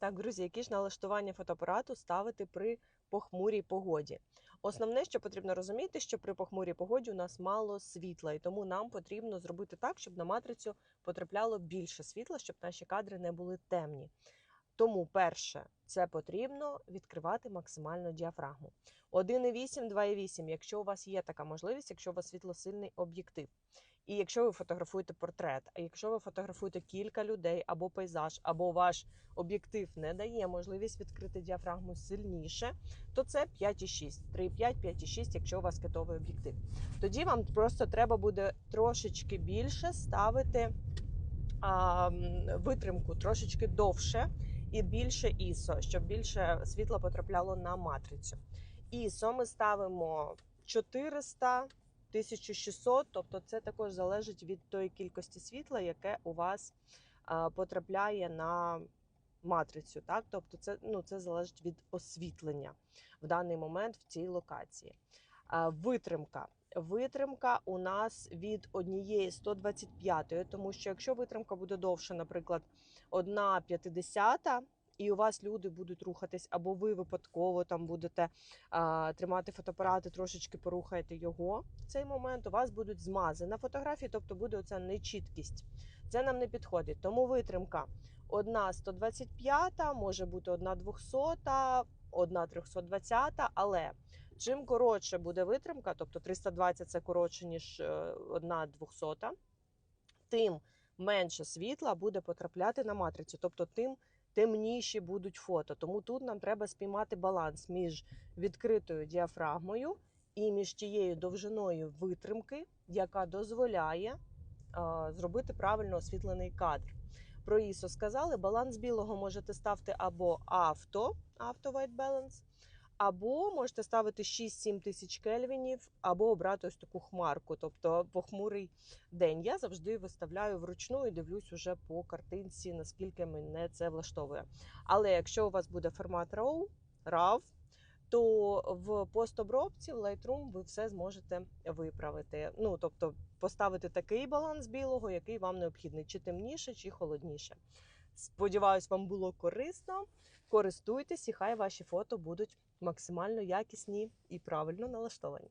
Так, друзі, які ж налаштування фотоапарату ставити при похмурій погоді? Основне, що потрібно розуміти, що при похмурій погоді у нас мало світла, і тому нам потрібно зробити так, щоб на матрицю потрапляло більше світла, щоб наші кадри не були темні. Тому, перше, це потрібно відкривати максимально діафрагму. 1,8, 2,8, якщо у вас є така можливість, якщо у вас світлосильний об'єктив. І якщо ви фотографуєте портрет, а якщо ви фотографуєте кілька людей або пейзаж, або ваш об'єктив не дає можливість відкрити діафрагму сильніше, то це 5,6, 3,5, 5,6, якщо у вас китовий об'єктив. Тоді вам просто треба буде трошечки більше ставити а, витримку, трошечки довше і більше ISO, щоб більше світла потрапляло на матрицю. ISO ми ставимо 400, 1600, тобто це також залежить від тої кількості світла, яке у вас потрапляє на матрицю. Так? Тобто це, ну, це залежить від освітлення в даний момент в цій локації. Витримка. Витримка у нас від однієї 125, тому що якщо витримка буде довше, наприклад, 1,50, і у вас люди будуть рухатись, або ви випадково там будете а, тримати фотоапарат і трошечки порухаєте його в цей момент, у вас будуть змази на фотографії, тобто буде оця нечіткість. Це нам не підходить. Тому витримка одна 125, може бути одна 200, одна 320, але чим коротше буде витримка, тобто 320 це коротше, ніж е, одна 200, тим менше світла буде потрапляти на матрицю, тобто тим темніші будуть фото. Тому тут нам треба спіймати баланс між відкритою діафрагмою і між тією довжиною витримки, яка дозволяє зробити правильно освітлений кадр. Про ISO сказали, баланс білого можете ставити або авто, авто white balance, або можете ставити 6-7 тисяч кельвінів, або обрати ось таку хмарку, тобто похмурий день. Я завжди виставляю вручну і дивлюсь уже по картинці, наскільки мене це влаштовує. Але якщо у вас буде формат RAW, RAW, то в постобробці в Lightroom ви все зможете виправити. Ну тобто поставити такий баланс білого, який вам необхідний, чи темніше, чи холодніше. Сподіваюсь, вам було корисно. Користуйтесь, і хай ваші фото будуть максимально якісні і правильно налаштовані.